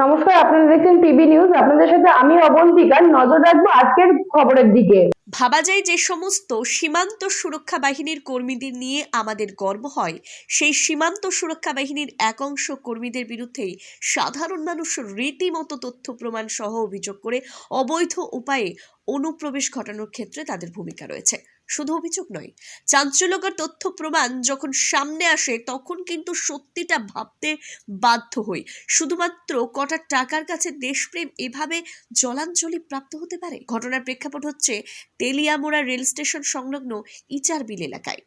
নমস্কার, আপনারা দেখছেন পিবি নিউজ। আপনাদের সাথে আমি অবন্তিকা নজর রাখব আজকের খবরের দিকে। ভাবা যায় যে সমস্ত সীমান্ত সুরক্ষা বাহিনীর কর্মীদের নিয়ে আমাদের গর্ব হয়। সেই সীমান্ত সুরক্ষা বাহিনীর এক অংশ কর্মীদের বিরুদ্ধেই সাধারণ মানুষ রীতিমতো তথ্য প্রমাণ সহ অভিযোগ করে অবৈধ উপায়ে অনুপ্রবেশ ঘটানোর ক্ষেত্রে তাদের ভূমিকা রয়েছে। শুধু অভিযোগ নয়, চাঞ্চল্যকর তথ্য প্রমাণ যখন সামনে আসে তখন কিন্তু সত্যিটা ভাবতে বাধ্য হই। শুধুমাত্র কটা টাকার কাছে দেশপ্রেম এভাবে জলাঞ্জলি প্রাপ্ত হতে পারে? ঘটনার প্রেক্ষাপট হচ্ছে তেলিয়ামোড়া রেল স্টেশন সংলগ্ন ইচারবিল এলাকায়।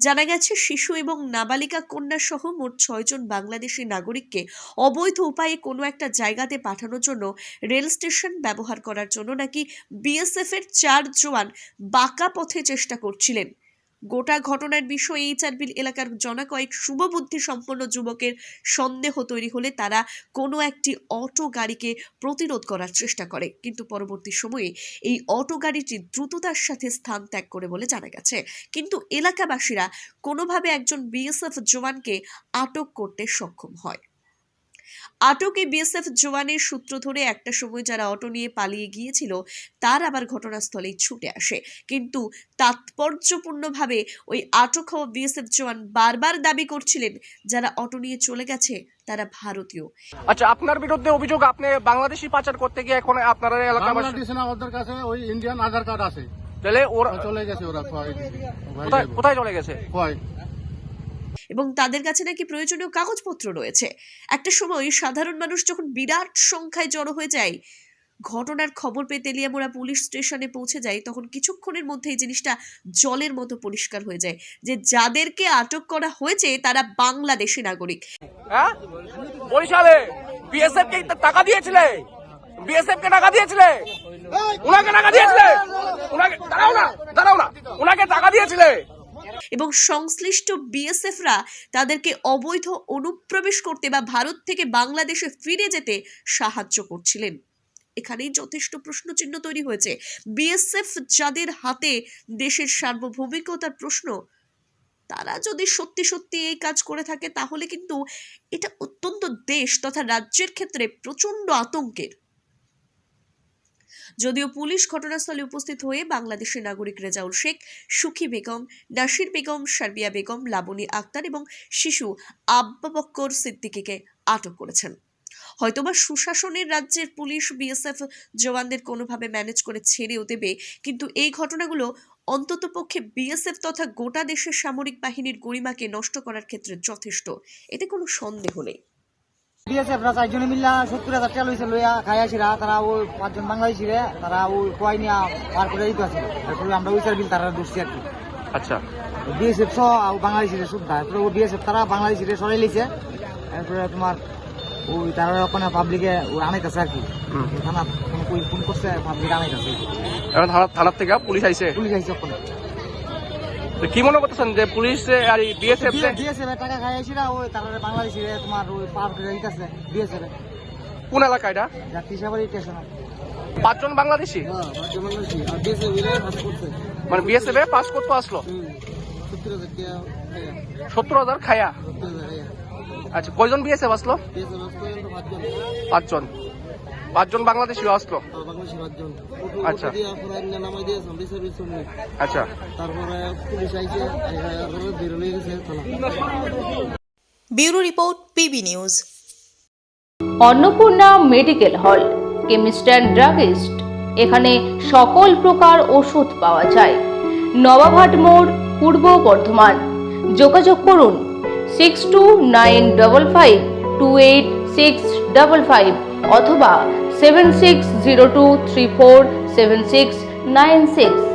জানা গেছে, শিশু এবং নাবালিকা কন্যা সহ মোট ছয়জন বাংলাদেশি নাগরিককে অবৈধ উপায়ে কোনো একটা জায়গাতে পাঠানোর জন্য রেল স্টেশন ব্যবহার করার জন্য নাকি বিএসএফ এর চার জওয়ান বাঁকা পথে চেষ্টা করছিলেন। গোটা ঘটনার বিষয়ে এইচআরবিল এলাকার জনা কয়েক শুভবুদ্ধি সম্পন্ন যুবকের সন্দেহ তৈরি হলে তারা কোনো একটি অটো গাড়িকে প্রতিরোধ করার চেষ্টা করে। কিন্তু পরবর্তী সময়ে এই অটো গাড়িটি দ্রুততার সাথে স্থান ত্যাগ করে বলে জানা গেছে। কিন্তু এলাকাবাসীরা কোনোভাবে একজন বিএসএফ জওয়ানকে আটক করতে সক্ষম হয়। আটকে বিএসএফ জওয়ানের সূত্র ধরে একটা সময় যারা অটো নিয়ে পালিয়ে গিয়েছিল তার আবার ঘটনাস্থলেই ছুটে আসে। কিন্তু তাৎপর্যপূর্ণভাবে ওই আটক হওয়া বিএসএফ জওয়ান বারবার দাবি করছিলেন যারা অটো নিয়ে চলে গেছে তারা ভারতীয়। আচ্ছা আপনার বিরুদ্ধে অভিযোগ আপনি বাংলাদেশি পাচার করতে গিয়ে এখন আপনার এলাকাবাসী বাংলাদেশে না ওদের কাছে ওই ইন্ডিয়ান আধার কার্ড আছে। তাহলে ওরা চলে গেছে ওরা কোথায় কোথায় চলে গেছে? কয়? এবং তাদের কাছে নাকি প্রয়োজনীয় কাগজপত্র রয়েছে। একটা সময় সাধারণ মানুষ যখন বিরাট সংখ্যায় জড়ো হয়ে যায় ঘটনার খবর পেয়ে তেলিয়ামোড়া পুলিশ স্টেশনে পৌঁছে যায় তখন কিছুক্ষণের মধ্যে এই জিনিসটা জলের মতো পরিষ্কার হয়ে যায় যে যাদেরকে আটক করা হয়েছে তারা বাংলাদেশি নাগরিক। বরিশালে বিএসএফ কে টাকা দিয়েছিলে? বিএসএফ কে টাকা দিয়েছিলে? উনাকে টাকা দিয়েছিলে? উনাকে দাঁড়াও না দাঁড়াও না। উনাকে টাকা দিয়েছিলে? এবং সংশ্লিষ্ট বিএসএফরা তাদেরকে অবৈধ অনুপ্রবেশ করতে বা ভারত থেকে বাংলাদেশে ফিরে যেতে সাহায্য করছিলেন। এখানেই যথেষ্ট প্রশ্নচিহ্ন তৈরি হয়েছে। বিএসএফ যাদের হাতে দেশের সার্বভৌমিকতার প্রশ্ন, তারা যদি সত্যি সত্যি এই কাজ করে থাকে, তাহলে কিন্তু এটা অত্যন্ত দেশ তথা রাজ্যের ক্ষেত্রে প্রচণ্ড আতঙ্কের। যদিও পুলিশ ঘটনাস্থলে উপস্থিত হয়ে বাংলাদেশের নাগরিক রেজাউল শেখ, সুখী বেগম, নাসির বেগম, সার্বিয়া বেগম, লাবণী আক্তার এবং শিশু আব্বা বক্কর সিদ্দিকীকে আটক করেছেন। হয়তোবা সুশাসনের রাজ্যের পুলিশ, বিএসএফ জওয়ানদের কোনোভাবে ম্যানেজ করে ছেড়েও দেবে, কিন্তু এই ঘটনাগুলো অন্ততপক্ষে বিএসএফ তথা গোটা দেশের সামরিক বাহিনীর গরিমাকে নষ্ট করার ক্ষেত্রে যথেষ্ট। এতে কোনো সন্দেহ নেই। বিএসএফরা চারজনে মিল্লা সত্তর হাজার টাকা লইছে লইয়া খাই আসিরা তারা ওই পাঁচজন বাংলাদেশি রে তারা ওই কয় নিয়া পার করে দিতে আছে। তারপরে আমরা ওই বিল তারা দুষছি আর কি। আচ্ছা। বিএসএফ সহ বাংলাদেশি রে সুদ্ধা তারপরে ওই বিএসএফ তারা বাংলাদেশি রে সরাই লিছে তারপরে তোমার ওই তারা ওখানে পাবলিকে আনাইতেছে আর কি। থানা ফোন করছে পাবলিক আনাইতেছে। থানার থেকে পুলিশ আইছে? পুলিশ আইছে ওখানে। তো কি মনে করতেছেন যে পুলিশ আর বিএসএফ বিএসএফ টাকা খাই আসিরা ওই তারা বাংলাদেশি তোমার ওই পার করে দিতেছে বিএসএফ কোন এলাকা এটা? যাত্রী স্টেশন পাঁচজন বাংলাদেশি? হ্যাঁ মানে বিএসএফ এ পাস করতে আসলো? সত্তর হাজার খায়া। আচ্ছা কয়জন বিএসএফ আসলো? পাঁচজন। পাঁচজন বাংলাদেশি আসলো বাংলাদেশি পাঁচজন। আচ্ছা। নামাই দিয়ে সামনে সার্ভিস সামনে আচ্ছা। তারপরে পুলিশ আইছে তারপরে বেরোলে গেছে bureau report PB news. Annapurna medical hall chemist and druggist. এখানে সকল প্রকার ওষুধ পাওয়া যায়। নবাবহাট মোড় পূর্ব বর্ধমান। যোগাযোগ করুন six two nine double five two eight six double five অথবা seven six zero two three four seven six nine six